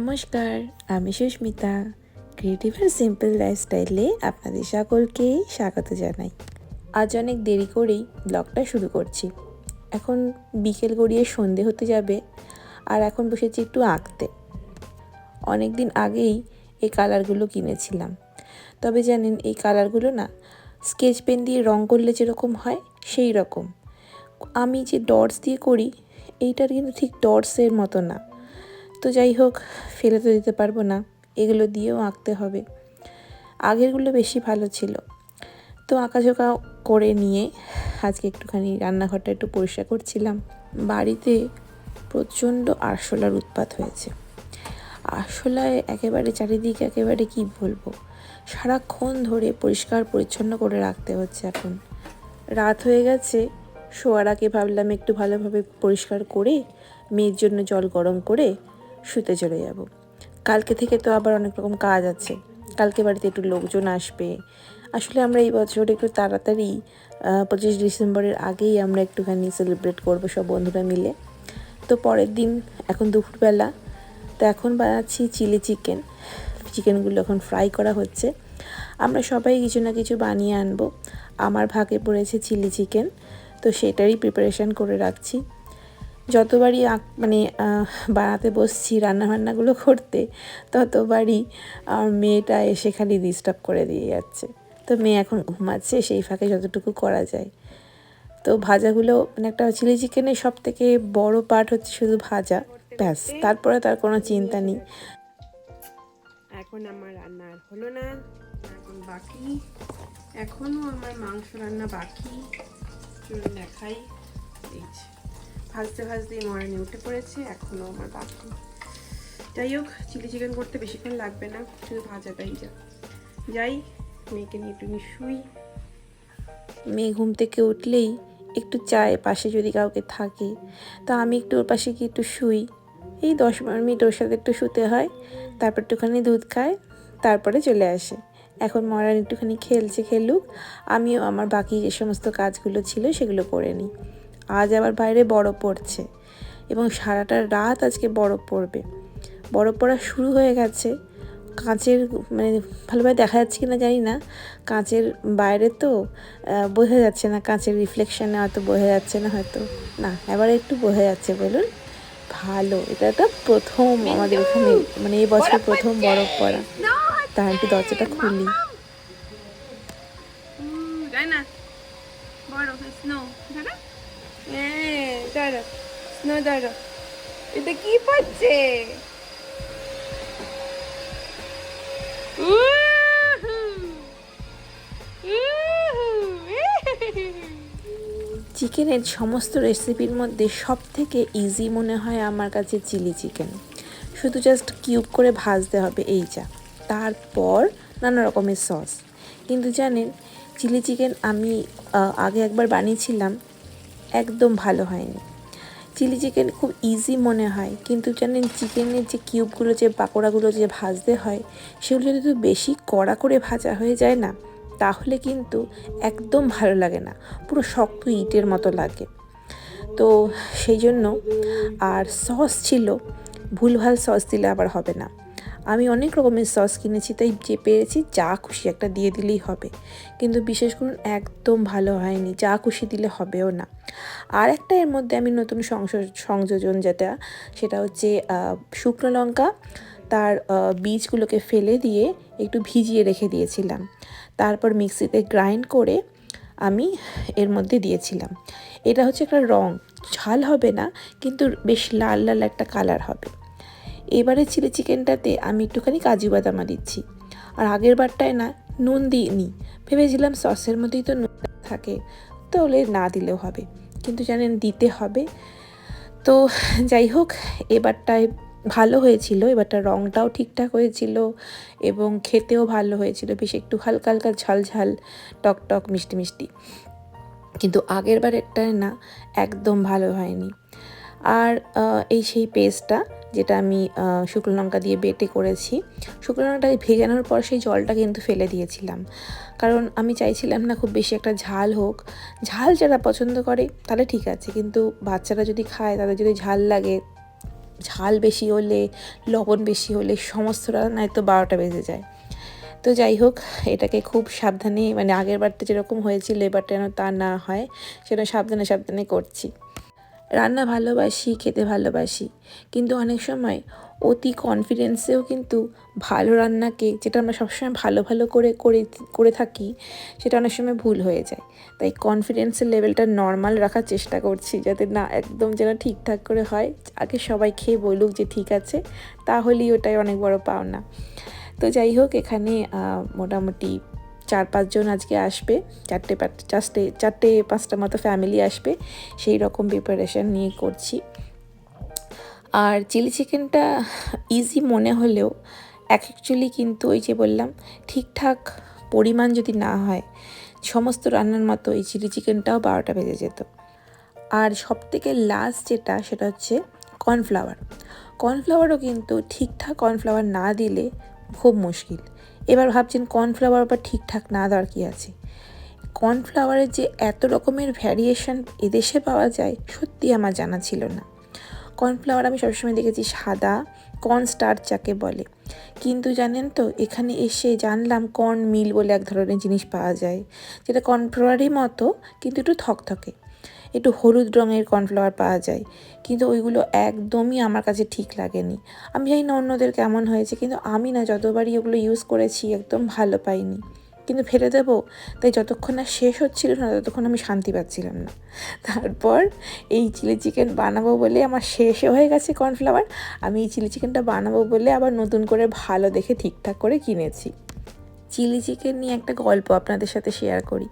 নমস্কার, আমি সুস্মিতা। ক্রিয়েটিভ আর সিম্পল লাইফস্টাইলে আপনাদের সকলকে স্বাগত জানাই। আজ অনেক দেরি করেই ব্লগটা শুরু করছি। এখন বিকেল গড়িয়ে সন্ধে হতে যাবে, আর এখন বসেছি একটু আঁকতে। অনেক দিন আগেই এই কালারগুলো কিনেছিলাম। তবে জানেন, এই কালারগুলো না স্কেচ পেন দিয়ে রং করলে যেরকম হয়, সেই রকম। আমি যে ডটস দিয়ে করি, এইটার কিন্তু ঠিক ডটসের মতো না। তো যাই হোক, ফেলে তো দিতে পারব না। এগুলো দিয়েও আঁকতে হবে। আগেরগুলো বেশি ভালো ছিল। তো আঁকাঝোঁকা করে নিয়ে আজকে একটুখানি রান্নাঘরটা একটু পরিষ্কার করছিলাম। বাড়িতে প্রচণ্ড আরশোলার উৎপাত হয়েছে। আরশোলায় একেবারে চারিদিকে একেবারে কি বলব? সারাক্ষণ ধরে পরিষ্কার পরিচ্ছন্ন করে রাখতে হচ্ছে এখন। রাত হয়ে গেছে। শোয়ার আগে ভাবলাম একটু ভালোভাবে পরিষ্কার করে, মেয়ের জন্য জল গরম করে শুতে চলে যাব। কালকে থেকে তো আবার অনেক রকম কাজ আছে। কালকে বাড়িতে একটু লোকজন আসবে। আসলে আমরা এই বছর একটু তাড়াতাড়ি পঁচিশ ডিসেম্বরের আগেই আমরা একটুখানি সেলিব্রেট করব সব বন্ধুরা মিলে। তো পরের দিন, এখন দুপুরবেলা, তো এখন বানাচ্ছি চিলি চিকেন চিকেনগুলো এখন ফ্রাই করা হচ্ছে। আমরা সবাই কিছু না কিছু বানিয়ে আনব। আমার ভাগে পড়েছে চিলি চিকেন তো সেটারই প্রিপারেশান করে রাখছি। যতবারই মানে বানাতে বসছি রান্নাবান্নাগুলো করতে, ততবারই আমার মেয়েটা এসে খালি ডিস্টার্ব করে দিয়ে যাচ্ছে। তো মেয়ে এখন ঘুমাচ্ছে, সেই ফাঁকে যতটুকু করা যায়। তো ভাজাগুলো মানে একটা চিলি চিকেনের সব থেকে বড় পার্ট হচ্ছে শুধু ভাজা, ব্যাস। তারপরে তার কোনো চিন্তা নেই। এখন আমার রান্না আর হলো না, এখন বাকি। এখনও আমার মাংস রান্না বাকি। চলুন দেখাই, এই। ভাজতে ভাজতে মরানি উঠে পড়েছে, এখনও আমার বাকি। যাই হোক, চিলি চিকেন করতে বেশিক্ষণ লাগবে না, শুধু ভাজাটাই যা। যাই, মেয়েকে নিয়ে একটু শুই। মেয়ে ঘুম থেকে উঠলেই একটু চায়, পাশে যদি কাউকে থাকে। তা আমি একটু ওর পাশে গিয়ে একটু শুই। এই দশ বারো মিনিট ওর সাথে একটু শুতে হয়, তারপর একটুখানি দুধ খায়, তারপরে চলে আসে। এখন মরান একটুখানি খেলছে খেলুক, আমিও আমার বাকি যে সমস্ত কাজগুলো ছিল সেগুলো করে নিই। আজ আবার বাইরে বরফ পড়ছে এবং সারাটা রাত আজকে বরফ পড়বে। বরফ পড়া শুরু হয়ে গেছে। কাঁচের মানে ভালোভাবে দেখা যাচ্ছে কি না জানি না। কাঁচের বাইরে তো বোঝা যাচ্ছে না। কাঁচের রিফ্লেকশানে হয়তো বোঝা যাচ্ছে না হয়তো না। এবার একটু বোঝা যাচ্ছে বলুন। ভালো। এটা একটা প্রথম আমাদের এখানে মানে এই বছর প্রথম বরফ পড়া। তার একটু দরজাটা খুলি। না। বড় স্নো হ্যাঁ দাঁড়া স্নো দাঁড়া এটা কি পাচ্ছে চিকেনের সমস্ত রেসিপির মধ্যে সব থেকে ইজি মনে হয় আমার কাছে চিলি চিকেন শুধু জাস্ট কিউব করে ভাজতে হবে এই যা তারপর নানা রকমের সস কিন্তু জানেন চিলি চিকেন আমি আগে একবার বানিয়েছিলাম একদম ভালো হয়নি। চিলি চিকেন খুব ইজি মনে হয়, কিন্তু জানেন চিকেনের যে কিউবগুলো যে পাকোড়াগুলো যে ভাজতে হয়, সেগুলো যদি বেশি কড়া করে ভাজা হয়ে যায় না, তাহলে কিন্তু একদম ভালো লাগে না, পুরো শক্ত ইটের মতো লাগে। তো সেই জন্য আর সস ছিল, ভুলভাল সস দিলে আবার হবে না। আমি অনেক রকমের সস কিনেছি, তাই যে পেরেছি, যা খুশি একটা দিয়ে দিলেই হবে। কিন্তু বিশেষ করুন, একদম ভালো হয়নি, যা খুশি দিলে হবেও না। আর একটা এর মধ্যে আমি নতুন সংযোজন যেটা, সেটা হচ্ছে শুকনো লঙ্কা। তার বীজগুলোকে ফেলে দিয়ে একটু ভিজিয়ে রেখে দিয়েছিলাম। তারপর মিক্সিতে গ্রাইন্ড করে আমি এর মধ্যে দিয়েছিলাম। এটা হচ্ছে একটা রং। ঝাল হবে না, কিন্তু বেশ লাল লাল একটা কালার হবে। এবারে চিলি চিকেনটাতে আমি একটুখানি কাজু বাদামা দিচ্ছি। আর আগের বারটায় না, নুন দিইনি। ভেবেছিলাম সসের মধ্যেই তো নুন থাকে। তাহলে না দিলেও হবে। কিন্তু জানেন, দিতে হবে। তো যাই হোক, এবারটায় ভালো হয়েছিল। এবারটা রঙটাও ঠিকঠাক হয়েছিল এবং খেতেও ভালো হয়েছিল। বেশ একটু হালকা হালকা ঝাল ঝাল টক টক, মিষ্টি মিষ্টি। কিন্তু আগের বারেরটায় না, একদম ভালো হয়নি। আর এই সেই পেস্টটা যেটা আমি শুকনো লঙ্কা দিয়ে বেটে করেছি। শুকনো লঙ্কাটা ভেজানোর পর সেই জলটা কিন্তু ফেলে দিয়েছিলাম। কারণ আমি চাইছিলাম না খুব বেশি একটা ঝাল হোক। ঝাল যারা পছন্দ করে, তাহলে ঠিক আছে। কিন্তু বাচ্চারা যদি খায়, তাদের যদি ঝাল লাগে, ঝাল বেশি হলে, লবণ বেশি হলে, সমস্ত রান্নায় তো বারোটা বেজে যায়। তো যাই হোক, এটাকে খুব সাবধানে মানে আগের বারটা যেরকম হয়েছিল, এবারটা যেন তা না হয়, সেটা সাবধানে সাবধানে করছি। রান্না ভালোবাসি, খেতে ভালোবাসি। কিন্তু অনেক সময় অতি কনফিডেন্সেও কিন্তু ভালো রান্নাকে, যেটা আমরা সবসময় ভালো ভালো করে করে করে থাকি, সেটা অনেক সময় ভুল হয়ে যায়। তাই কনফিডেন্সের লেভেলটা নর্মাল রাখার চেষ্টা করছি যাতে না একদম যেন ঠিকঠাক করে হয়, আগে সবাই খেয়ে বলুক যে ঠিক আছে, তাহলেই ওটাই অনেক বড় পাওনা। তো যাই হোক, এখানে মোটামুটি চার পাঁচজন আজকে আসবে, চারটে চারটে চারটে পাঁচটা মতো ফ্যামিলি আসবে, সেই রকম প্রিপারেশন নিয়ে করছি। আর চিলি চিকেনটা ইজি মনে হলেও, এক অ্যাকচুয়ালি কিন্তু ওই যে বললাম, ঠিকঠাক পরিমাণ যদি না হয়, সমস্ত রান্নার মতো এই চিলি চিকেনটাও বারোটা বেজে যেত। আর সবথেকে লাস্ট যেটা, সেটা হচ্ছে কর্নফ্লাওয়ার কর্নফ্লাওয়ারও কিন্তু ঠিকঠাক কর্নফ্লাওয়ার না দিলে খুব মুশকিল। এবার ভাবছেন কর্নফ্লাওয়ার আবার ঠিকঠাক না দেওয়ার কী আছে? কর্নফ্লাওয়ারের যে এত রকমের ভ্যারিয়েশন এদেশে পাওয়া যায়, সত্যি আমার জানা ছিল না। কর্নফ্লাওয়ার আমি সবসময় দেখেছি সাদা কর্ন স্টার যাকে বলে। কিন্তু জানেন তো, এখানে এসে জানলাম কর্ন মিল বলে এক ধরনের জিনিস পাওয়া যায়। যেটা কর্নফ্লাওয়ারই মতো, কিন্তু একটু থকথকে। একটু হলুদ রঙের কর্নফ্লাওয়ার পাওয়া যায়। কিন্তু ওইগুলো একদমই আমার কাছে ঠিক লাগেনি। আমি জানি না অন্যদের কেমন হয়েছে, কিন্তু আমি না যতবারই ওগুলো ইউজ করেছি একদম ভালো পাইনি। কিন্তু ফেলে দেবো? তাই যতক্ষণ না শেষ হচ্ছিল না, ততক্ষণ আমি শান্তি পাচ্ছিলাম না। তারপর এই চিলি চিকেন বানাবো বলে আমার শেষে হয়ে গেছে কর্নফ্লাওয়ার আমি এই চিলি চিকেনটা বানাবো বলে আবার নতুন করে ভালো দেখে ঠিকঠাক করে কিনেছি। চিলি চিকেন নিয়ে একটা গল্প আপনাদের সাথে শেয়ার করি।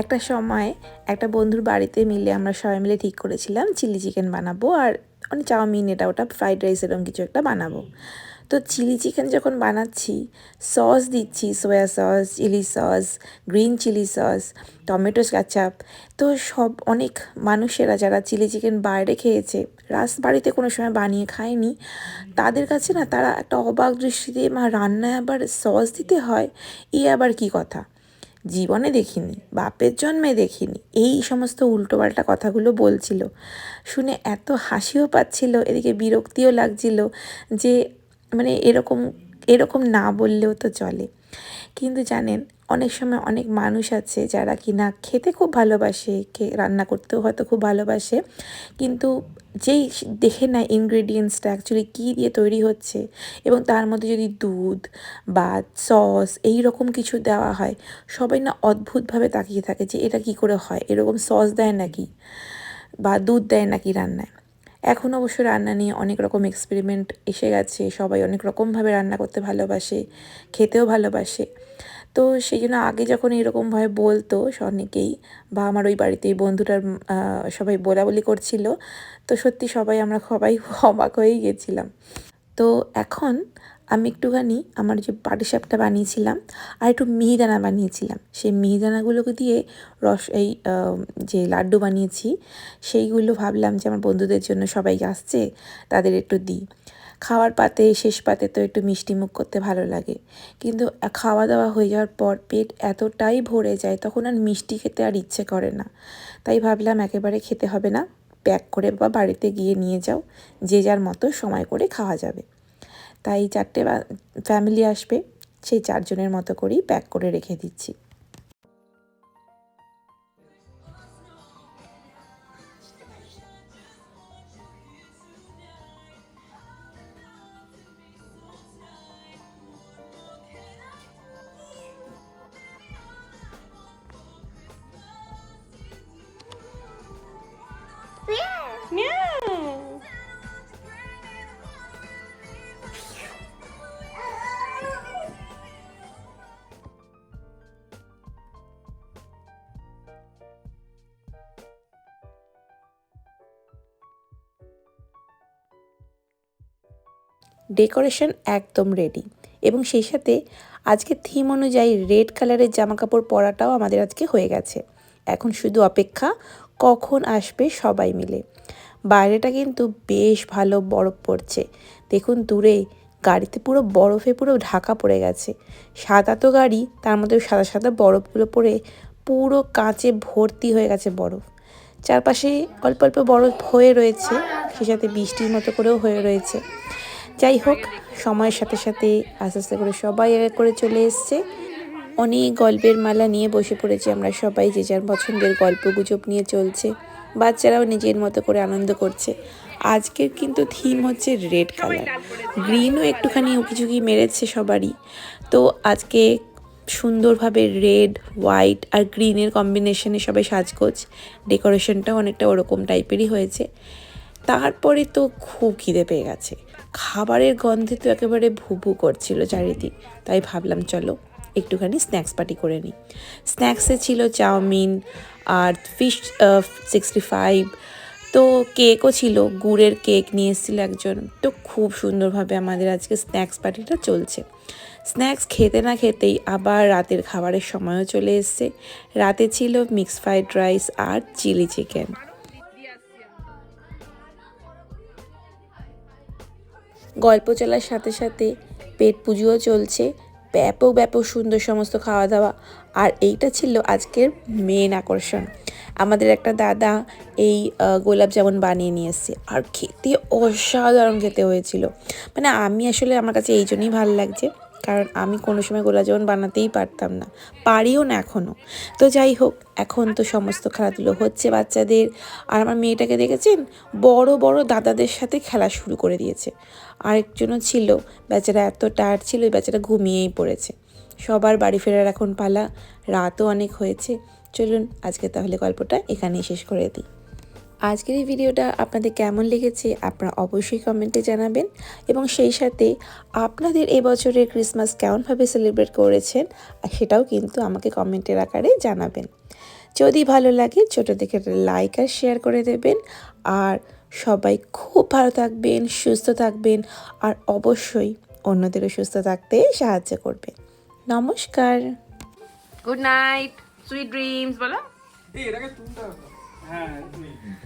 একটা সময় একটা বন্ধুর বাড়িতে মিলে আমরা সবাই মিলে ঠিক করেছিলাম, চিলি চিকেন বানাবো আর মানে চাউমিন এটা ওটা, ফ্রাইড রাইস এরকম কিছু একটা বানাবো। তো চিলি চিকেন যখন বানাচ্ছি, সস দিচ্ছি, soya sauce chilli sauce, green chilli sauce, tomato ketchup, তো সব অনেক মানুষেরা যারা চিলি চিকেন বাইরে খেয়েছে, রাস বাড়িতে কোনো সময় বানিয়ে খায়নি, তাদের কাছে না তারা একটা অবাক দৃষ্টিতে, মা, রান্নায় আবার সস দিতে হয়? এ আবার কি কথা? জীবনে দেখিনি, বাপের জন্মে দেখিনি। এই সমস্ত উল্টোপাল্টা কথাগুলো বলছিল। শুনে এত হাসিও পাচ্ছিল, এদিকে বিরক্তিও লাগছিল যে মানে এরকম এরকম না বললেও তো চলে। কিন্তু জানেন, অনেক সময় অনেক মানুষ আছে যারা কিনা খেতে খুব ভালোবাসে রান্না করতেও হয়তো খুব ভালোবাসে, কিন্তু যেই দেখে নেয় ইনগ্রেডিয়েন্টসটা অ্যাকচুয়ালি কী দিয়ে তৈরি হচ্ছে এবং তার মধ্যে যদি দুধ বা সস এই রকম কিছু দেওয়া হয়, সবাই না অদ্ভুতভাবে তাকিয়ে থাকে যে এটা কি করে হয়? এরকম সস দেয় নাকি? বা দুধ দেয় নাকি রান্নায়? এখন অবশ্য রান্না নিয়ে অনেক রকম এক্সপেরিমেন্ট এসে গেছে, সবাই অনেক রকমভাবে রান্না করতে ভালোবাসে, খেতেও ভালোবাসে। তো সেই জন্য আগে যখন এরকমভাবে বলতো অনেকেই বা আমার ওই বাড়িতে এই বন্ধুটার সবাই বলাবলি করছিল, তো সত্যি সবাই আমরা সবাই অবাক হয়েই গেছিলাম। তো এখন আমি একটুখানি আমার যে পাটিসাপটা বানিয়েছিলাম আর একটু মিহিদানা বানিয়েছিলাম। সেই মিহিদানাগুলোকে দিয়ে রস, এই যে লাড্ডু বানিয়েছি, সেইগুলো ভাবলাম যে আমার বন্ধুদের জন্য সবাই আসছে, তাদের একটু দিই। খাওয়ার পাতে, শেষ পাতে তো একটু মিষ্টি মুখ করতে ভালো লাগে। কিন্তু খাওয়া দাওয়া হয়ে যাওয়ার পর পেট এতটাই ভরে যায়, তখন আর মিষ্টি খেতে আর ইচ্ছে করে না। তাই ভাবলাম একেবারে খেতে হবে না, প্যাক করে বা বাড়িতে গিয়ে নিয়ে যাও, যে যার মতো সময় করে খাওয়া যাবে। তাই চারটে ফ্যামিলি আসবে, সেই চারজনের মতো করেই প্যাক করে রেখে দিচ্ছি। ডেকোরেশন একদম রেডি এবং সেই সাথে আজকে থিম অনুযায়ী রেড কালারের জামা কাপড় পরাটাও আমাদের আজকে হয়ে গেছে। এখন শুধু অপেক্ষা, কখন আসবে সবাই মিলে। বাইরেটা কিন্তু বেশ ভালো বরফ পড়ছে। দেখুন দূরে, গাড়িতে পুরো বরফে পুরো ঢাকা পড়ে গেছে। সাদা তো গাড়ি, তার মধ্যে সাদা সাদা বরফগুলো পড়ে পুরো কাঁচে ভর্তি হয়ে গেছে বরফ। চারপাশে অল্প অল্প বরফ হয়ে রয়েছে সে সাথে বৃষ্টির মতো করেও হয়ে রয়েছে। যাই হোক, সময়ের সাথে সাথে আস্তে আস্তে করে সবাই এক করে চলে এসছে। অনেক গল্পের মালা নিয়ে বসে পড়েছি আমরা সবাই, যে যার পছন্দের গল্প গুজব নিয়ে চলছে। বাচ্চারাও নিজের মতো করে আনন্দ করছে। আজকের কিন্তু থিম হচ্ছে রেড কালার গ্রিনও একটুখানি উকিঝুঁকি মেরেছে সবারই। তো আজকে সুন্দরভাবে রেড হোয়াইট আর গ্রিনের কম্বিনেশনে সবাই সাজগোজ। ডেকোরেশনটাও অনেকটা ওরকম টাইপেরই হয়েছে। তারপরে তো খুব খিদে পেয়ে গেছে। খাবারের গন্ধে তো একেবারে ভুবু করছিল চারিদিক। তাই ভাবলাম, চলো একটুখানি স্ন্যাক্স পার্টি করে নিই। স্ন্যাক্সে ছিল চাউমিন আর ফিশ সিক্সটি ফাইভ তো কেকও ছিল, গুড়ের কেক নিয়ে এসেছিল একজন। তো খুব সুন্দরভাবে আমাদের আজকে স্ন্যাক্স পার্টিটা চলছে। স্ন্যাক্স খেতে না খেতেই আবার রাতের খাবারের সময়ও চলে এসছে। রাতে ছিল মিক্স ফ্রাইড রাইস আর চিলি চিকেন গল্প চলার সাথে সাথে পেট পুজোও চলছে। ব্যাপক ব্যাপক সুন্দর সমস্ত খাওয়া দাওয়া আর এইটা ছিল আজকের মেন আকর্ষণ। আমাদের একটা দাদা এই গোলাপ জামুন বানিয়ে নিয়ে এসছে। আর খেতে অসাধারণ খেতে হয়েছিল। মানে আমি আসলে আমার কাছে এই জন্যই ভালো লাগছে। কারণ আমি কোনো সময় গোলাপ জামুন বানাতেই পারতাম না। পারিও না এখনও তো যাই হোক, এখন তো সমস্ত খেলাধুলো হচ্ছে বাচ্চাদের। আর আমার মেয়েটাকে দেখেছেন? বড় বড় দাদাদের সাথে খেলা শুরু করে দিয়েছে। আরেকজনও ছিল, বেচারা এত টায়ার্ড ছিল ওই বেচারা ঘুমিয়েই পড়েছে। সবার বাড়ি ফেরার এখন পালা, রাতও অনেক হয়েছে। চলুন, আজকে তাহলে গল্পটা এখানেই শেষ করে দিই। আজকের এই ভিডিওটা আপনাদের কেমন লেগেছে আপনারা অবশ্যই কমেন্টে জানাবেন এবং সেই সাথে আপনাদের এবছরের ক্রিসমাস কেমনভাবে সেলিব্রেট করেছেন আর সেটাও কিন্তু আমাকে কমেন্টের আকারে জানাবেন। যদি ভালো লাগে ছোটো দেখে লাইক আর শেয়ার করে দেবেন। আর সবাই খুব ভালো থাকবেন সুস্থ থাকবেন আর অবশ্যই অন্যদেরও সুস্থ থাকতে সাহায্য করবেন। নমস্কার। গুড নাইট সুইট ড্রিমস বলো। হ্যাঁ